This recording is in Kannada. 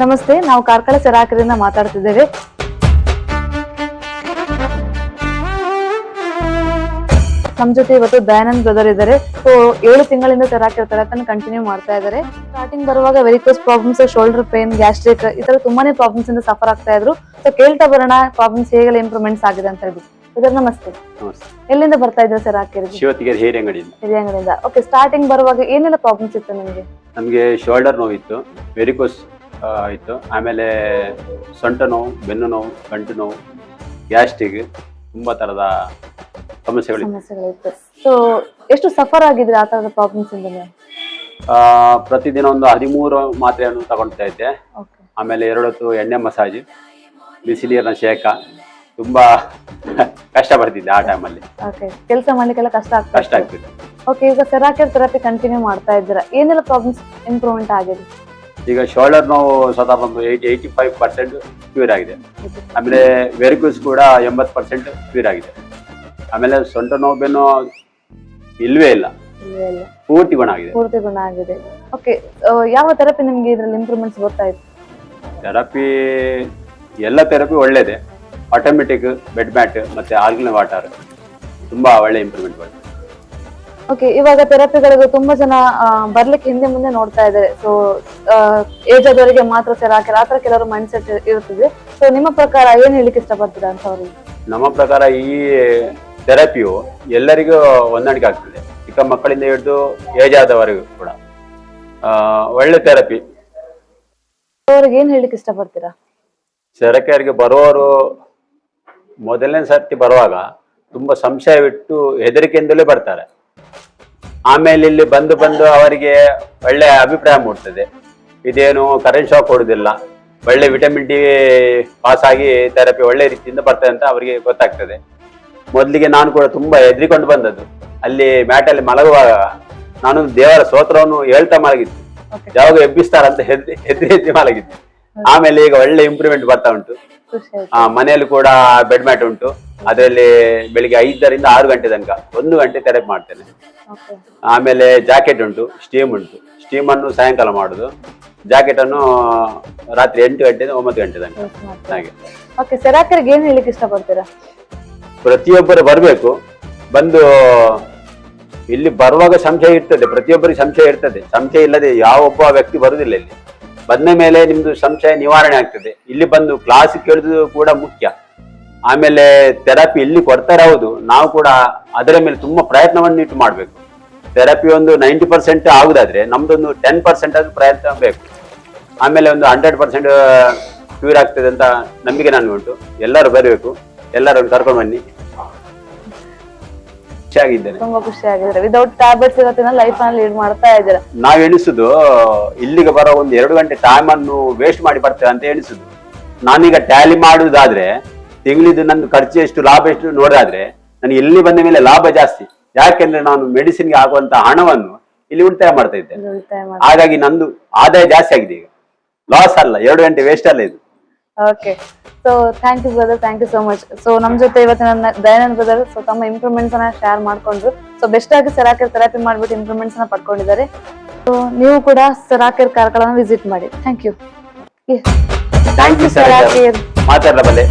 ನಮಸ್ತೆ ನಾವು ಕಾರ್ಕಳ ಸರಾಕರಿಂದ ಮಾತಾಡ್ತಿದ್ದೇವೆ. ನಮ್ ಜೊತೆ ಇವತ್ತು ದಯಾನಂದ್ ಬ್ರದರ್ ಇದ್ದಾರೆ. ಸೊ ಏಳು ತಿಂಗಳಿಂದ ಸೆರಾಕಿರ್ ಅದನ್ನ ಕಂಟಿನ್ಯೂ ಮಾಡ್ತಾ ಇದ್ದಾರೆ. ಸ್ಟಾರ್ಟಿಂಗ್ ಬರುವಾಗ varicose problems shoulder pain gastric ಈ ತರ ತುಂಬಾನೇ ಪ್ರಾಬ್ಲಮ್ಸ್ ಇಂದ ಸಫರ್ ಆಗ್ತಾ ಇದ್ರು. ಸೊ ಕೇಳ್ತಾ ಬರೋಣ ಪ್ರಾಬ್ಲಮ್ಸ್ ಹೇಗೆಲ್ಲ ಇಂಪ್ರೂವ್ಮೆಂಟ್ಸ್ ಆಗಿದೆ ಅಂತ ಹೇಳಿ. ಇದರ ನಮಸ್ತೆ. ಎಲ್ಲಿಂದ ಬರ್ತಾ ಇದ್ರು ಸೆರಾಕಿರ್ಗೆ ಶಿವತ್ತಿಗೆ ಹೇರಿ ಅಂಗಡಿಯಿಂದ ಓಕೆ ಸ್ಟಾರ್ಟಿಂಗ್ ಬರುವಾಗ ಏನೆಲ್ಲ ಪ್ರಾಬ್ಲಮ್ಸ್ ಇತ್ತು ನಿಮಗೆ? ನಮಗೆ ಶೋಲ್ಡರ್ ನೋವಿತ್ತು ವೆರಿಕೋಸ್ ಇತ್ತು ಆಮೇಲೆ ಸೊಂಟ ನೋವು ಬೆನ್ನು ನೋವು ಗಂಟು ನೋವು ಗ್ಯಾಸ್ಟ್ರಿಕ್ ತುಂಬ ಥರದ ಸಮಸ್ಯೆಗಳು ಸಮಸ್ಯೆಗಳಿತ್ತು. ಸೊ ಎಷ್ಟು ಸಫರ್ ಆಗಿದ್ರೆ ಆ ತರದ ಪ್ರಾಬ್ಲಮ್ಸ್ ಇಂದ ನೀವು ಆ, ಪ್ರತಿದಿನ ಒಂದು ಹದಿಮೂರು ಮಾತ್ರೆಯನ್ನು ತಗೊಳ್ತಾ ಇದ್ದೆ. ಓಕೆ ಆಮೇಲೆ ಎರಡು ಹೊತ್ತು ಎಣ್ಣೆ ಮಸಾಜ್ ಬಿಸಿನೀರಿನ ಶೇಖ. ತುಂಬ ಕಷ್ಟ ಪಡ್ತಿದ್ದೆ ಆ ಟೈಮಲ್ಲಿ ಓಕೆ ಕೆಲಸ ಮಾಡ್ಲಿಕ್ಕೆಲ್ಲ ಕಷ್ಟ ಆಗ್ತಾ ಕಷ್ಟ ಆಗ್ತಿತ್ತು. ಓಕೆ ಈಗ ಸೆರಾಕೇರ್ ಥೆರಪಿ ಕಂಟಿನ್ಯೂ ಮಾಡ್ತಾ ಇದ್ದೀರಾ? ಏನೆಲ್ಲ ಪ್ರಾಬ್ಲಮ್ಸ್ ಇಂಪ್ರೂವ್ಮೆಂಟ್ ಆಗಿದೆ ಈಗ ಶೋಲ್ಡರ್ ನೋವು ಸ್ವತಃ ಒಂದು eighty eighty five percent cure ಆಗಿದೆ. ಆಮೇಲೆ ವೆರಿಕೂಸ್ ಕೂಡ ಎಂಬತ್ತು ಪರ್ಸೆಂಟ್ ಕ್ಯೂರ್ ಆಗಿದೆ. ಆಮೇಲೆ ಸೊಂಟ ನೋವು ಬೆನ್ನು ಇಲ್ವೇ ಇಲ್ಲ. ಪೂರ್ತಿ ಗುಣ ಆಗಿದೆ. ಪೂರ್ತಿ ಗುಣ ಆಗಿದೆ. ಓಕೆ ಯಾವ ಥೆರಪಿ ನಿಮಗೆ ಇದರಲ್ಲಿ ಇಂಪ್ರೂವ್ಮೆಂಟ್ಸ್ ಗೊತ್ತಾಯ್ತು ಥೆರಪಿ ಎಲ್ಲ ಥೆರಪಿ ಒಳ್ಳೇದೆ. ಆಟೋಮೆಟಿಕ್ ಬೆಡ್ ಮ್ಯಾಟ್ ಮತ್ತೆ ಆಲ್ಗಿನ ವಾಟರ್ ತುಂಬಾ ಒಳ್ಳೆ ಇಂಪ್ರೂವ್ಮೆಂಟ್ ಬರ್ತದೆ. ಓಕೆ ಇವಾಗ ಥೆರಪಿಗಳಿಗೆ ತುಂಬಾ ಜನ ಬರ್ಲಿಕ್ಕೆ ಹಿಂದೆ ಮುಂದೆ ನೋಡ್ತಾ ಇದ್ದಾರೆ. ಸೊ ಏಜ್ ಆದವರಿಗೆ ಮಾತ್ರ ಸೆರಾಕಿರ್ ಆ ಥರ ಕೆಲವರು ಮೈಂಡ್ ಸೆಟ್ ಇರ್ತದೆ ಸೊ ನಿಮ್ಮ ಪ್ರಕಾರ ಏನ್ ಹೇಳಿಕ್ಕೆ ಇಷ್ಟಪಡ್ತೀರಾ ಅಂತ ಅವ್ರಿಗೆ ನಮ್ಮ ಪ್ರಕಾರ ಈ ಥೆರಪಿಯು ಎಲ್ಲರಿಗೂ ಹೊಂದಾಣಿಕೆ ಆಗ್ತದೆ. ಚಿಕ್ಕ ಮಕ್ಕಳಿಂದ ಹಿಡಿದು ಏಜ್ ಆದವರಿಗೂ ಕೂಡ. ಆ, ಒಳ್ಳೆ ಥೆರಪಿ ಅವ್ರಿಗೆ ಏನ್ ಹೇಳಿಕ್ಕೆ ಇಷ್ಟಪಡ್ತೀರಾ? ಸರಕಾರಿಗೆ ಬರುವವರು ಮೊದಲನೇ ಸರ್ತಿ ಬರುವಾಗ ತುಂಬಾ ಸಂಶಯವಿಟ್ಟು ಹೆದರಿಕೆಯಿಂದಲೇ ಬರ್ತಾರೆ. ಆಮೇಲೆ ಇಲ್ಲಿ ಬಂದು ಬಂದು ಅವರಿಗೆ ಒಳ್ಳೆ ಅಭಿಪ್ರಾಯ ಮೂಡ್ತದೆ. ಇದೇನು ಕರೆಂಟ್ ಶಾಕ್ ಕೊಡುದಿಲ್ಲ. ಒಳ್ಳೆ ವಿಟಮಿನ್ ಡಿ ಪಾಸ್ ಆಗಿ ಥೆರಪಿ ಒಳ್ಳೆ ರೀತಿಯಿಂದ ಬರ್ತದೆ ಅಂತ ಅವರಿಗೆ ಗೊತ್ತಾಗ್ತದೆ. ಮೊದಲಿಗೆ ನಾನು ಕೂಡ ತುಂಬಾ ಹೆದರಿಕೊಂಡು ಬಂದದ್ದು. ಅಲ್ಲಿ ಮ್ಯಾಟಲ್ಲಿ ಮಲಗುವಾಗ ನಾನು ದೇವರ ಸ್ತೋತ್ರವನ್ನು ಹೇಳ್ತಾ ಮಲಗಿದ್ದು. ಯಾವಾಗ ಎಬ್ಬಿಸ್ತಾರಂತ ಹೆದ್ರಿ ಹೆದ್ರಿ ಹೆದ್ರಿ ಮಲಗಿದ್ದು. ಆಮೇಲೆ ಈಗ ಒಳ್ಳೆ ಇಂಪ್ರೂವ್ಮೆಂಟ್ ಬರ್ತಾ ಉಂಟು. ಆ, ಮನೆಯಲ್ಲಿ ಕೂಡ ಬೆಡ್ ಮ್ಯಾಟ್ ಉಂಟು. ಅದರಲ್ಲಿ ಬೆಳಿಗ್ಗೆ ಐದರಿಂದ ಆರು ಗಂಟೆ ತನಕ ಒಂದು ಗಂಟೆ ಥೆರಪಿ ಮಾಡ್ತೇನೆ. ಆಮೇಲೆ ಜಾಕೆಟ್ ಉಂಟು ಸ್ಟೀಮ್ ಉಂಟು. ಸ್ಟೀಮ್ ಅನ್ನು ಸಾಯಂಕಾಲ ಮಾಡುದು. ಜಾಕೆಟ್ ಅನ್ನು ರಾತ್ರಿ ಎಂಟು ಗಂಟೆಯಿಂದ ಒಂಬತ್ತು ಗಂಟೆ ತನಕ. ಹಾಗೆ. ಓಕೆ ಸೆರಾಕರ್ಗೆ ಏನ್ ಹೇಳಿಕ್ಕೆ ಇಷ್ಟಪಡ್ತೀರಾ? ಪ್ರತಿಯೊಬ್ಬರು ಬರಬೇಕು. ಬಂದು ಇಲ್ಲಿ ಬರುವಾಗ ಸಂಶಯ ಇರ್ತದೆ. ಪ್ರತಿಯೊಬ್ಬರಿಗೆ ಸಂಶಯ ಇರ್ತದೆ. ಸಂಶಯ ಇಲ್ಲದೆ ಯಾವ ಒಬ್ಬ ವ್ಯಕ್ತಿ ಬರುದಿಲ್ಲ ಇಲ್ಲಿ. ಬಂದ ಮೇಲೆ ನಿಮ್ದು ಸಂಶಯ ನಿವಾರಣೆ ಆಗ್ತದೆ. ಇಲ್ಲಿ ಬಂದು ಕ್ಲಾಸ್ ಕೇಳುದು ಕೂಡ ಮುಖ್ಯ. ಆಮೇಲೆ ಥೆರಪಿ ಇಲ್ಲಿ ಕೊಡ್ತಾರೆ ಹೌದು ನಾವು ಕೂಡ ಅದರ ಮೇಲೆ ತುಂಬಾ ಪ್ರಯತ್ನವನ್ನು ಇಟ್ಟು ಮಾಡಬೇಕು. ಥೆರಪಿ ಒಂದು ನೈಂಟಿ ಪರ್ಸೆಂಟ್ ಆಗುದಾದ್ರೆ ನಮ್ದೊಂದು ಟೆನ್ ಪರ್ಸೆಂಟ್ ಅದು ಪ್ರಯತ್ನ ಬೇಕು. ಆಮೇಲೆ ಒಂದು ಹಂಡ್ರೆಡ್ ಪರ್ಸೆಂಟ್ ಕ್ಯೂರ್ ಆಗ್ತದೆ ಅಂತ ನಂಬಿಕೆ ನನಗೆ ಉಂಟು ಎಲ್ಲರೂ ಬರಬೇಕು. ಎಲ್ಲರನ್ನು ಕರ್ಕೊಂಡು ಬನ್ನಿ. ಖುಷಿಯಾಗಿದ್ದೇನೆ. ತುಂಬಾ ಖುಷಿ ಆಗಿದ್ರೆ ವಿದೌಟ್ ಟ್ಯಾಬ್ಲೆಟ್ಸ್ ಇವತ್ತಿನ ಲೈಫ್ ಅನ್ನ ಲೀಡ್ ಮಾಡ್ತಾ ಇದ್ದೀರಾ? ನಾವು ಎಣಿಸುದು ಇಲ್ಲಿಗೆ ಬರೋ ಒಂದು ಎರಡು ಗಂಟೆ ಟೈಮ್ ಅನ್ನು ವೇಸ್ಟ್ ಮಾಡಿ ಬರ್ತೇವೆ ಅಂತ ಎಣಿಸುದು. ನಾನೀಗ ಟ್ಯಾಲಿ ಮಾಡುವುದಾದ್ರೆ ತಿಂಗಳಿದ್ದು ನನ್ನ ಖರ್ಚು ಎಷ್ಟು ಲಾಭ ಎಷ್ಟು ನೋಡೋದಾದ್ರೆ ನಾನು ಇಲ್ಲಿ ಬಂದ ಮೇಲೆ ಲಾಭ ಜಾಸ್ತಿ. ಯಾಕೆಂದ್ರೆ ನಾನು ಮೆಡಿಸಿನ್ಗೆ ಆಗುವಂತ ಹಣವನ್ನು ಇಲ್ಲಿ ಉಳಿತಾಯ ಮಾಡ್ತಾ ಇದ್ದೆ. ಹಾಗಾಗಿ ನಂದು ಆದಾಯ ಜಾಸ್ತಿ ಆಗಿದೆ ಈಗ. ಲಾಸ್ ಅಲ್ಲ ಎರಡು ಗಂಟೆ ವೇಸ್ಟ್ ಅಲ್ಲ ಇದು. Okay so thank you brother thank you so much so ನಮ್ಮ ಜೊತೆ ಇವತ್ತು ನನ್ನ ದಯಾನಂದ್ ಬ್ರದರ್ ಸೊ ತಮ್ಮ ಇಂಪ್ರೂವ್ಮೆಂಟ್ಸ್ ಅನ್ನ ಶೇರ್ ಮಾಡ್ಕೊಂಡ್ರು. ಸೊ ಬೆಸ್ಟ್ ಆಗಿ ಸರಾಕೇರ್ ಥೆರಪಿ ಮಾಡ್ಬಿಟ್ಟು ಇಂಪ್ರೂವ್ಮೆಂಟ್ಸ್ ಅನ್ನ ಪಡ್ಕೊಂಡಿದ್ದಾರೆ. ಸೊ ನೀವು ಕೂಡ ಸರಾಕೇರ್ ಕಾರ್ಕಳನ ವಿಸಿಟ್ ಮಾಡಿ. Thank you thank you sir Saracare. ಮಾತಾಡಬಲ್ಲೆ